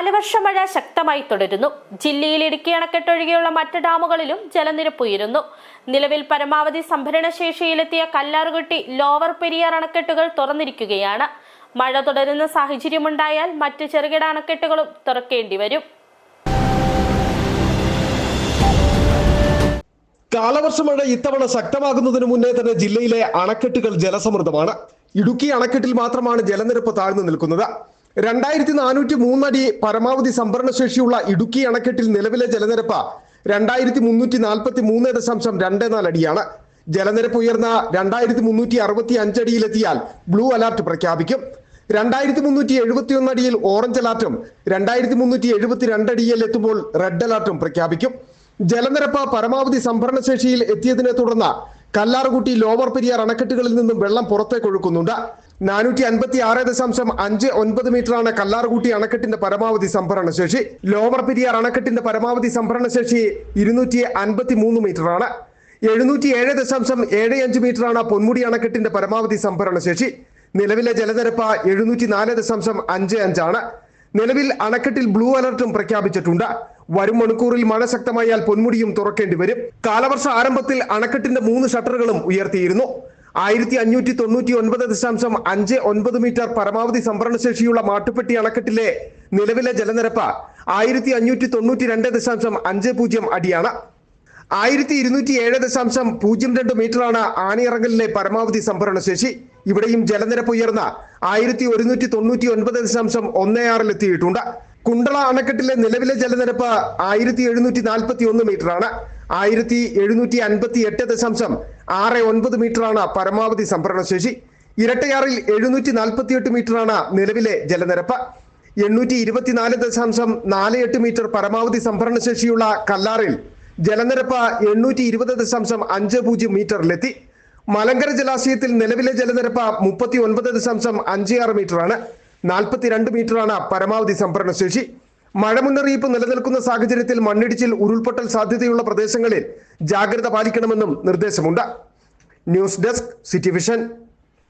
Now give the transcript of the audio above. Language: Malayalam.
കാലവർഷ മഴ ശക്തമായി തുടരുന്നു. ജില്ലയിൽ ഇടുക്കി അണക്കെട്ടൊഴികെയുള്ള മറ്റ് ഡാമുകളിലും ജലനിരപ്പ് ഉയരുന്നു. നിലവിൽ പരമാവധി സംഭരണ ശേഷിയിലെത്തിയ കല്ലാറുകുട്ടി ലോവർ പെരിയാർ അണക്കെട്ടുകൾ തുറന്നിരിക്കുകയാണ്. മഴ തുടരുന്ന സാഹചര്യമുണ്ടായാൽ മറ്റ് ചെറുകിട അണക്കെട്ടുകളും തുറക്കേണ്ടി വരും. കാലവർഷ മഴ ഇത്തവണ ശക്തമാകുന്നതിന് മുന്നേ തന്നെ ജില്ലയിലെ അണക്കെട്ടുകൾ ജലസമൃദ്ധമാണ്. ഇടുക്കി അണക്കെട്ടിൽ മാത്രമാണ് ജലനിരപ്പ് താഴ്ന്നു നിൽക്കുന്നത്. രണ്ടായിരത്തി നാനൂറ്റി മൂന്നടി പരമാവധി സംഭരണ ശേഷിയുള്ള ഇടുക്കി അണക്കെട്ടിൽ നിലവിലെ ജലനിരപ്പ് രണ്ടായിരത്തി മുന്നൂറ്റി നാൽപ്പത്തി മൂന്ന് ദശാംശം രണ്ട് നാല് അടിയാണ്. ജലനിരപ്പ് ഉയർന്ന രണ്ടായിരത്തി മുന്നൂറ്റി അറുപത്തി അഞ്ചടിയിലെത്തിയാൽ ബ്ലൂ അലർട്ട് പ്രഖ്യാപിക്കും. രണ്ടായിരത്തി മുന്നൂറ്റി എഴുപത്തി ഒന്നടിയിൽ ഓറഞ്ച് അലർട്ടും രണ്ടായിരത്തി മുന്നൂറ്റി എഴുപത്തി രണ്ടടിയിൽ എത്തുമ്പോൾ റെഡ് അലർട്ടും പ്രഖ്യാപിക്കും. ജലനിരപ്പ് പരമാവധി സംഭരണശേഷിയിൽ എത്തിയതിനെ തുടർന്ന് കല്ലാറുകുട്ടി ലോവർ പെരിയാർ അണക്കെട്ടുകളിൽ നിന്നും വെള്ളം പുറത്തേക്ക് ഒഴുക്കുന്നുണ്ട് നാനൂറ്റി അൻപത്തി ആറ് ദശാംശം അഞ്ച് ഒൻപത് മീറ്ററാണ് കല്ലാർകുട്ടി അണക്കെട്ടിന്റെ പരമാവധി സംഭരണ ശേഷി. ലോവർ പെരിയാർ അണക്കെട്ടിന്റെ പരമാവധി സംഭരണ ശേഷി ഇരുന്നൂറ്റി അൻപത്തി മൂന്ന് മീറ്ററാണ്. എഴുന്നൂറ്റി ഏഴ് ദശാംശം ഏഴ് അഞ്ച് മീറ്ററാണ് പൊന്മുടി അണക്കെട്ടിന്റെ പരമാവധി സംഭരണ ശേഷി. നിലവിലെ ജലനിരപ്പ് എഴുന്നൂറ്റി നാല് ദശാംശം അഞ്ച് അഞ്ചാണ്. നിലവിൽ അണക്കെട്ടിൽ ബ്ലൂ അലർട്ടും പ്രഖ്യാപിച്ചിട്ടുണ്ട്. വരും മണിക്കൂറിൽ മഴ ശക്തമായാൽ പൊന്മുടിയും തുറക്കേണ്ടി വരും. കാലവർഷ ആരംഭത്തിൽ അണക്കെട്ടിന്റെ മൂന്ന് ഷട്ടറുകളും ഉയർത്തിയിരുന്നു. ആയിരത്തി അഞ്ഞൂറ്റി തൊണ്ണൂറ്റി ഒൻപത് ദശാംശം അഞ്ച് ഒൻപത് മീറ്റർ പരമാവധി സംഭരണശേഷിയുള്ള മാട്ടുപ്പെട്ടി അണക്കെട്ടിലെ നിലവിലെ ജലനിരപ്പ് ആയിരത്തി അഞ്ഞൂറ്റി തൊണ്ണൂറ്റി രണ്ട് ദശാംശം അഞ്ച് പൂജ്യം അടിയാണ്. ആയിരത്തി ഇരുന്നൂറ്റി ഏഴ് ദശാംശം പൂജ്യം രണ്ട് മീറ്ററാണ് ആനയിറങ്ങലിലെ പരമാവധി സംഭരണശേഷി. ഇവിടെയും ജലനിരപ്പ് ഉയർന്ന ആയിരത്തി ഒരുന്നൂറ്റി തൊണ്ണൂറ്റി ഒൻപത് ദശാംശം ഒന്ന് ആറിലെത്തിയിട്ടുണ്ട് കുണ്ടള അണക്കെട്ടിലെ നിലവിലെ ജലനിരപ്പ് ആയിരത്തി എഴുന്നൂറ്റി നാൽപ്പത്തി ഒന്ന് മീറ്ററാണ്. ആയിരത്തി എഴുന്നൂറ്റി അൻപത്തി എട്ട് ദശാംശം ആറ് ഒൻപത് മീറ്ററാണ് പരമാവധി സംഭരണശേഷി ഇരട്ടയാറിൽ എഴുന്നൂറ്റി നാൽപ്പത്തി എട്ട് മീറ്ററാണ് നിലവിലെ ജലനിരപ്പ്. എണ്ണൂറ്റി ഇരുപത്തിനാല് ദശാംശം നാല് എട്ട് മീറ്റർ പരമാവധി സംഭരണശേഷിയുള്ള കല്ലാറിൽ ജലനിരപ്പ് എണ്ണൂറ്റി ഇരുപത് ദശാംശം അഞ്ച് പൂജ്യം മീറ്ററിലെത്തി. മലങ്കര ജലാശയത്തിൽ നിലവിലെ ജലനിരപ്പ് മുപ്പത്തി ഒൻപത് ദശാംശം അഞ്ച് ആറ് മീറ്ററാണ്. നാൽപ്പത്തിരണ്ട് മീറ്ററാണ് പരമാവധി സംഭരണശേഷി മഴ മുന്നറിയിപ്പ് നിലനിൽക്കുന്ന സാഹചര്യത്തിൽ മണ്ണിടിച്ചിൽ ഉരുൾപൊട്ടൽ സാധ്യതയുള്ള പ്രദേശങ്ങളിൽ ജാഗ്രത പാലിക്കണമെന്നും നിർദ്ദേശമുണ്ട്. News desk city vision.